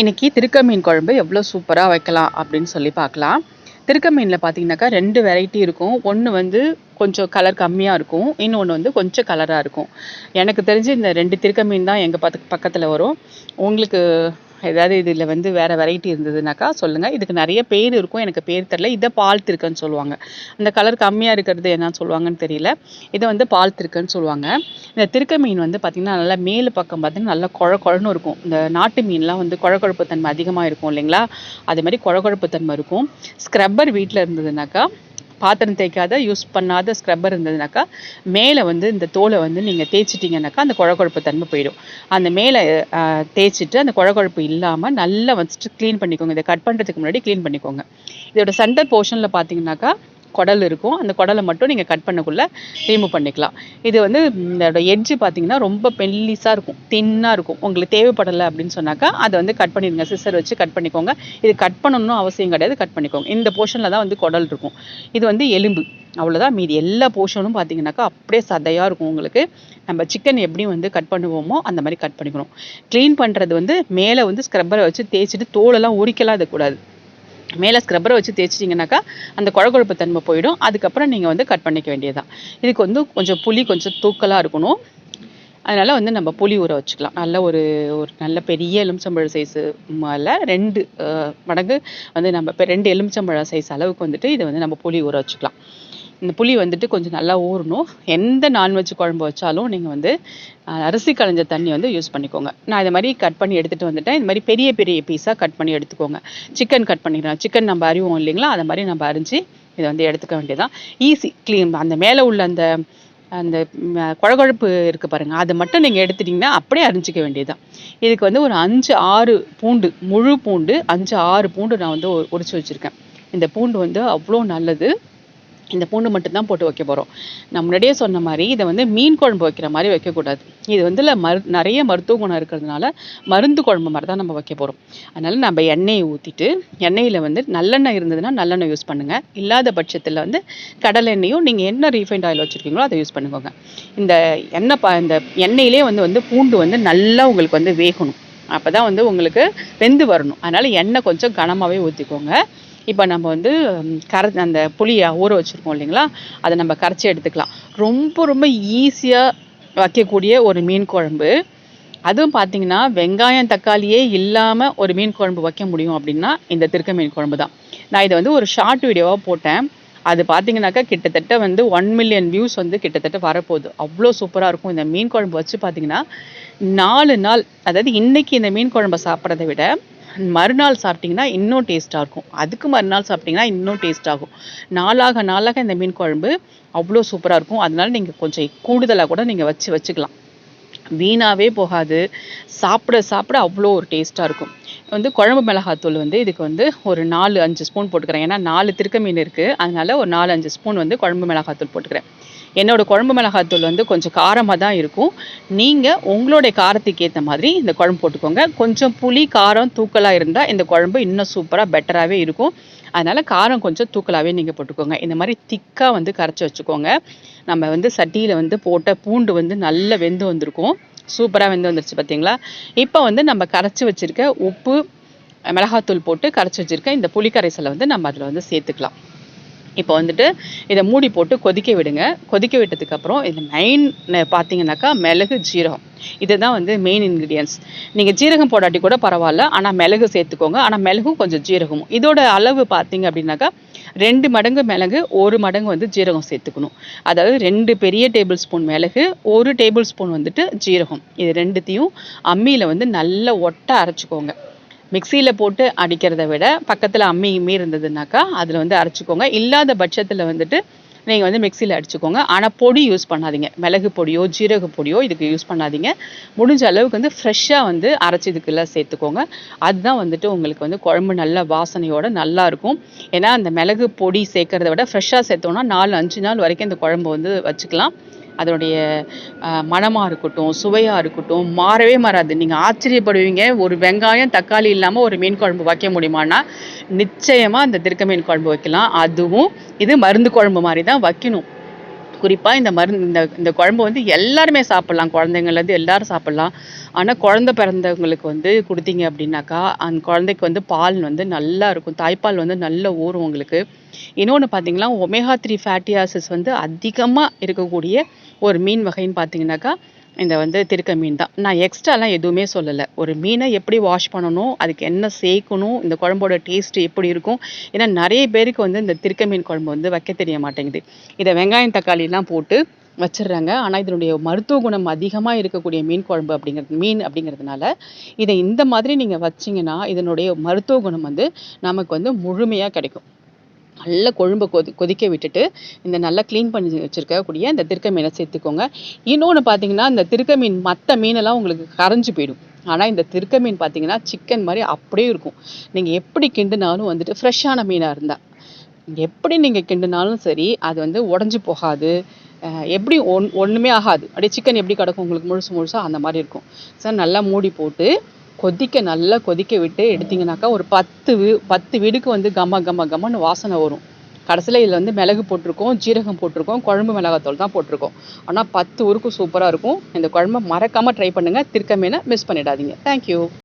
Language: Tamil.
இன்றைக்கி திருக்க மீன் குழம்பு எவ்வளோ சூப்பராக வைக்கலாம் அப்படின்னு சொல்லி பார்க்கலாம். திருக்க மீனில் பார்த்தீங்கன்னாக்கா ரெண்டு வெரைட்டி இருக்கும். ஒன்று வந்து கொஞ்சம் கலர் கம்மியாக இருக்கும். இன்னொன்று வந்து கொஞ்சம் கலராக இருக்கும். எனக்கு தெரிஞ்சு இந்த ரெண்டு திருக்க மீன் தான் எங்கள் பத்து பக்கத்தில் வரும். உங்களுக்கு ஏதாவது இதில் வந்து வேறு வெரைட்டி இருந்ததுனாக்கா சொல்லுங்கள் இதுக்கு நிறைய பேர் இருக்கும். எனக்கு பேர் தெரில இதை பால் திருக்கன்னு சொல்லுவாங்க. அந்த கலர் கம்மியாக இருக்கிறது என்னன்னு சொல்லுவாங்கன்னு தெரியல. இதை வந்து பால் திருக்கன்னு சொல்லுவாங்க. இந்த திருக்க மீன் வந்து பார்த்திங்கன்னா நல்லா மேல் பக்கம் பார்த்திங்கன்னா நல்லா குழ குழன்னு இருக்கும். இந்த நாட்டு மீன்லாம் வந்து குழ தன்மை அதிகமாக இருக்கும் இல்லைங்களா? அதே மாதிரி குழ தன்மை இருக்கும். ஸ்க்ரப்பர் வீட்டில் இருந்ததுனாக்கா பாத்திரம் தேய்க்காத யூஸ் பண்ணாத ஸ்க்ரப்பர் இருந்ததுனாக்கா மேலே வந்து இந்த தோலை வந்து நீங்கள் தேய்ச்சிட்டிங்கனாக்கா அந்த குழக்குழப்பு தன்மை போயிடும். அந்த மேலே தேய்ச்சிட்டு அந்த குழக்குழப்பு இல்லாமல் நல்லா வச்சுட்டு க்ளீன் பண்ணிக்கோங்க. இதை கட் பண்ணுறதுக்கு முன்னாடி க்ளீன் பண்ணிக்கோங்க. இதோட சென்டர் போர்ஷனில் பார்த்தீங்கன்னாக்கா குடல் இருக்கும். அந்த குடலை மட்டும் நீங்கள் கட் பண்ணக்குள்ளே ரிமூவ் பண்ணிக்கலாம். இது வந்து இதோட எட்ஜு பார்த்தீங்கன்னா ரொம்ப பெல்லிஸாக இருக்கும். தின்னாக இருக்கும். உங்களுக்கு தேவைப்படலை அப்படின்னு சொன்னாக்கா அதை வந்து கட் பண்ணிடுங்க. சிஸ்டர் வச்சு கட் பண்ணிக்கோங்க. இது கட் பண்ணணும்னு அவசியம் கிடையாது. கட் பண்ணிக்கோங்க. இந்த போர்ஷனில் தான் வந்து குடல் இருக்கும். இது வந்து எலும்பு. அவ்வளோதான் மீதி எல்லா போர்ஷனும் பார்த்தீங்கன்னாக்கா அப்படியே சதையாக இருக்கும் உங்களுக்கு. நம்ம சிக்கன் எப்படி வந்து கட் பண்ணுவோமோ அந்த மாதிரி கட் பண்ணிக்கணும். க்ளீன் பண்ணுறது வந்து மேலே வந்து ஸ்க்ரப்பரை வச்சு தேய்ச்சிட்டு தோலெல்லாம் உரிக்கலாம். கூடாது. மேலே ஸ்க்ரப்பரை வச்சு தேய்ச்சிட்டிங்கனாக்கா அந்த குழகுழப்பு தன்மை போயிடும். அதுக்கப்புறம் நீங்கள் வந்து கட் பண்ணிக்க வேண்டியதுதான். இதுக்கு வந்து கொஞ்சம் புளி கொஞ்சம் தூக்கலாக இருக்கணும். அதனால் வந்து நம்ம புளி ஊற வச்சுக்கலாம். நல்ல ஒரு ஒரு நல்ல பெரிய எலுமிச்சம்பழம் சைஸு மேலே ரெண்டு மடங்கு வந்து நம்ம இப்போ ரெண்டு எலுமிச்சம்பழம் சைஸ் அளவுக்கு வந்துட்டு இதை வந்து நம்ம புளி ஊற வச்சுக்கலாம். இந்த புளி வந்துட்டு கொஞ்சம் நல்லா ஊறணும். எந்த நான்வெஜ் குழம்பு வச்சாலும் நீங்கள் வந்து அரிசி களைஞ்ச தண்ணி வந்து யூஸ் பண்ணிக்கோங்க. நான் இதை மாதிரி கட் பண்ணி எடுத்துகிட்டு வந்துட்டேன். இந்த மாதிரி பெரிய பெரிய பீஸாக கட் பண்ணி எடுத்துக்கோங்க. சிக்கன் கட் பண்ணிக்கலாம். சிக்கன் நம்ம அறிவோம் இல்லைங்களா? அதை மாதிரி நம்ம அரிஞ்சு இதை வந்து எடுத்துக்க வேண்டியதான் ஈஸி க்ளீன் அந்த மேலே உள்ள அந்த அந்த குழகுழப்பு இருக்குது பாருங்கள் அதை மட்டும் நீங்கள் எடுத்துட்டிங்கன்னா அப்படியே அரிஞ்சிக்க வேண்டியதுதான். இதுக்கு வந்து ஒரு அஞ்சு ஆறு பூண்டு முழு பூண்டு அஞ்சு ஆறு பூண்டு நான் வந்து உரிச்சு வச்சுருக்கேன். இந்த பூண்டு வந்து அவ்வளோ நல்லது. இந்த பூண்டு மட்டும்தான் போட்டு வைக்க போகிறோம் நான் முன்னாடியே சொன்ன மாதிரி இதை வந்து மீன் குழம்பு வைக்கிற மாதிரி வைக்கக்கூடாது. இது வந்து மரு நிறைய மருத்துவ குணம் இருக்கிறதுனால மருந்து குழம்பு மாதிரி தான் நம்ம வைக்க போகிறோம் அதனால் நம்ம எண்ணெயை ஊற்றிட்டு எண்ணெயில் வந்து நல்லெண்ணெய் இருந்ததுன்னா நல்லெண்ணெய் யூஸ் பண்ணுங்கள் இல்லாத பட்சத்தில் வந்து கடலை எண்ணெயும் நீங்கள் என்ன ரீஃபைண்ட் ஆயில் வச்சுருக்கீங்களோ அதை யூஸ் பண்ணிக்கோங்க. இந்த எண்ணெய் ப இந்த எண்ணெயிலே வந்து வந்து பூண்டு வந்து நல்லா உங்களுக்கு வந்து வேகணும். அப்போ தான் வந்து உங்களுக்கு வெந்து வரணும். அதனால் எண்ணெய் கொஞ்சம் கனமாகவே ஊற்றிக்கோங்க இப்போ நம்ம வந்து கர அந்த புளியை ஊற வச்சுருக்கோம் இல்லைங்களா? அதை நம்ம கரைச்சி எடுத்துக்கலாம். ரொம்ப ரொம்ப ஈஸியாக வைக்கக்கூடிய ஒரு மீன் குழம்பு. அதுவும் பார்த்தீங்கன்னா வெங்காயம் தக்காளியே இல்லாமல் ஒரு மீன் குழம்பு வைக்க முடியும் அப்படின்னா இந்த திருக்க மீன் குழம்பு தான். நான் இதை வந்து ஒரு ஷார்ட் வீடியோவாக போட்டேன். அது பார்த்தீங்கன்னாக்கா கிட்டத்தட்ட வந்து ஒன் மில்லியன் வியூஸ் வந்து கிட்டத்தட்ட வரப்போகுது. அவ்வளோ சூப்பராக இருக்கும். இந்த மீன் குழம்பு வச்சு பார்த்தீங்கன்னா நாலு நாள் அதாவது இன்றைக்கி இந்த மீன் குழம்பை சாப்பிட்றத விட மறுநாள் சாப்பிட்டிங்கன்னா இன்னும் டேஸ்ட்டாக இருக்கும். அதுக்கு மறுநாள் சாப்பிட்டிங்கன்னா இன்னும் டேஸ்ட் ஆகும் நாளாக நாளாக இந்த மீன் குழம்பு அவ்வளோ சூப்பராக இருக்கும். அதனால் நீங்கள் கொஞ்சம் கூடுதலாக கூட நீங்கள் வச்சு வச்சுக்கலாம். வீணாகவே போகாது. சாப்பிட சாப்பிட அவ்வளோ ஒரு டேஸ்ட்டாக இருக்கும். வந்து குழம்பு மிளகாத்தூள் வந்து இதுக்கு வந்து ஒரு நாலு அஞ்சு ஸ்பூன் போட்டுக்கிறேன். ஏன்னா நாலு திருக்க மீன் இருக்குது அதனால் ஒரு நாலு அஞ்சு ஸ்பூன் வந்து குழம்பு மிளகாத்தூள் போட்டுக்கிறேன். என்னோடய குழம்பு மிளகாத்தூள் வந்து கொஞ்சம் காரமாக தான் இருக்கும். நீங்கள் உங்களுடைய காரத்துக்கு ஏற்ற மாதிரி இந்த குழம்பு போட்டுக்கோங்க. கொஞ்சம் புளி காரம் தூக்கலாக இருந்தால் இந்த குழம்பு இன்னும் சூப்பராக பெட்டராகவே இருக்கும். அதனால் காரம் கொஞ்சம் தூக்கலாகவே நீங்கள் போட்டுக்கோங்க. இந்த மாதிரி திக்காக வந்து கரைச்சி வச்சுக்கோங்க. நம்ம வந்து சட்டியில் வந்து போட்ட பூண்டு வந்து நல்ல வெந்து வந்திருக்கும். சூப்பராக வெந்து வந்துருச்சு பார்த்தீங்களா இப்போ வந்து நம்ம கரைச்சி வச்சுருக்க உப்பு மிளகாத்தூள் போட்டு கரைச்சி வச்சுருக்க இந்த புளி கரைசலை வந்து நம்ம அதில் வந்து சேர்த்துக்கலாம். இப்போ வந்துட்டு இதை மூடி போட்டு கொதிக்க விடுங்க. கொதிக்க விட்டதுக்கப்புறம் இதில் மெயின் பார்த்தீங்கன்னாக்கா மிளகு ஜீரகம். இதுதான் வந்து மெயின் இன்க்ரீடியன்ஸ் நீங்கள் ஜீரகம் போடாட்டி கூட பரவாயில்ல ஆனால் மிளகு சேர்த்துக்கோங்க. ஆனால் மிளகும் கொஞ்சம் ஜீரகமும். இதோட அளவு பார்த்தீங்க அப்படின்னாக்கா ரெண்டு மடங்கு மிளகு ஒரு மடங்கு வந்து ஜீரகம் சேர்த்துக்கணும். அதாவது ரெண்டு பெரிய டேபிள் ஸ்பூன் மிளகு ஒரு டேபிள் ஸ்பூன் வந்துட்டு ஜீரகம். இது ரெண்டுத்தையும் அம்மியில் வந்து நல்லா ஒட்ட அரைச்சிக்கோங்க. மிக்சியில் போட்டு அடிக்கிறத விட பக்கத்தில் அம்மி இம்மி இருந்ததுனாக்கா அதில் வந்து அரைச்சிக்கோங்க. இல்லாத பட்சத்தில் வந்துட்டு நீங்கள் வந்து மிக்சியில் அடிச்சுக்கோங்க. ஆனால் பொடி யூஸ் பண்ணாதீங்க. மிளகு பொடியோ ஜீரக பொடியோ இதுக்கு யூஸ் பண்ணாதீங்க. முடிஞ்ச அளவுக்கு வந்து ஃப்ரெஷ்ஷாக வந்து அரைச்சி இதுக்கெல்லாம் சேர்த்துக்கோங்க. அதுதான் வந்துட்டு உங்களுக்கு வந்து குழம்பு நல்ல வாசனையோட நல்லாயிருக்கும் ஏன்னா அந்த மிளகு பொடி சேர்க்கறத விட ஃப்ரெஷ்ஷாக சேர்த்தோன்னா நாலு அஞ்சு நாள் வரைக்கும் இந்த குழம்பு வந்து வச்சுக்கலாம். அதனுடைய மணமாக இருக்கட்டும் சுவையாக இருக்கட்டும் மாறவே மாறாது. நீங்கள் ஆச்சரியப்படுவீங்க. ஒரு வெங்காயம் தக்காளி இல்லாமல் ஒரு மீன் குழம்பு வைக்க முடியுமான்னா நிச்சயமாக அந்த திருக்க மீன் குழம்பு வைக்கலாம். அதுவும் இது மருந்து குழம்பு மாதிரி தான் வைக்கணும். குறிப்பாக இந்த மருந்து இந்த இந்த குழம்பு வந்து எல்லாருமே சாப்பிட்லாம். குழந்தைங்கள்லேருந்து எல்லாரும் சாப்பிட்லாம். ஆனால் குழந்த பிறந்தவங்களுக்கு வந்து கொடுத்தீங்க அப்படின்னாக்கா அந்த குழந்தைக்கு வந்து பால் வந்து நல்லா இருக்கும். தாய்ப்பால் வந்து நல்ல ஊறும் உங்களுக்கு. இன்னொன்று பார்த்தீங்கன்னா ஒமேகா த்ரீ ஃபேட்டி ஆசிட்ஸ் வந்து அதிகமாக இருக்கக்கூடிய ஒரு மீன் வகைன்னு பார்த்தீங்கன்னாக்கா இந்த வந்து திருக்க மீன் தான். நான் எக்ஸ்ட்ராலாம் எதுவுமே சொல்லலை. ஒரு மீனை எப்படி வாஷ் பண்ணணும் அதுக்கு என்ன சேர்க்கணும் இந்த குழம்போட டேஸ்ட் எப்படி இருக்கும்? ஏன்னா நிறைய பேருக்கு வந்து இந்த திருக்க மீன் குழம்பு வந்து வைக்க தெரிய மாட்டேங்குது. இதை வெங்காயம் தக்காளிலாம் போட்டு வச்சிடுறாங்க. ஆனால் இதனுடைய மருத்துவ குணம் அதிகமாக இருக்கக்கூடிய மீன் குழம்பு அப்படிங்கிறது மீன் அப்படிங்கிறதுனால இதை இந்த மாதிரி நீங்கள் வச்சிங்கன்னா இதனுடைய மருத்துவ குணம் வந்து நமக்கு வந்து முழுமையாக கிடைக்கும். நல்ல கொழும்பை கொதி கொதிக்க விட்டுட்டு இந்த நல்லா க்ளீன் பண்ணி வச்சுருக்கக்கூடிய இந்த திருக்க மீனை சேர்த்துக்கோங்க. இன்னொன்று பார்த்தீங்கன்னா இந்த திருக்க மீன் மற்ற மீனெல்லாம் உங்களுக்கு கரைஞ்சு போயிடும். ஆனால் இந்த திருக்க மீன் பார்த்தீங்கன்னா சிக்கன் மாதிரி அப்படியே இருக்கும். நீங்கள் எப்படி கிண்டுனாலும் வந்துட்டு ஃப்ரெஷ்ஷான மீனாக இருந்தால் எப்படி நீங்கள் கிண்டுனாலும் சரி அது வந்து உடஞ்சி போகாது. எப்படி ஒன் ஒன்றுமே ஆகாது. அப்படியே சிக்கன் எப்படி கிடக்கும் உங்களுக்கு முழுசு முழுசாக அந்த மாதிரி இருக்கும். சார் நல்லா மூடி போட்டு கொதிக்க நல்லா கொதிக்க விட்டு எடுத்திங்கனாக்கா ஒரு பத்து வீ பத்து வீடுக்கு வந்து கம கம கமன்னு வாசனை வரும். கடைசியில் இதில் வந்து மிளகு போட்டிருக்கோம் ஜீரகம் போட்டிருக்கோம் குழம்பு மிளகாத்தூள் தான் போட்டிருக்கோம். ஆனால் பத்து ஊருக்கும் சூப்பராக இருக்கும். இந்த குழம்பை மறக்காமல் ட்ரை பண்ணுங்கள் திருக்க மீனை மிஸ் பண்ணிடாதீங்க தேங்க்யூ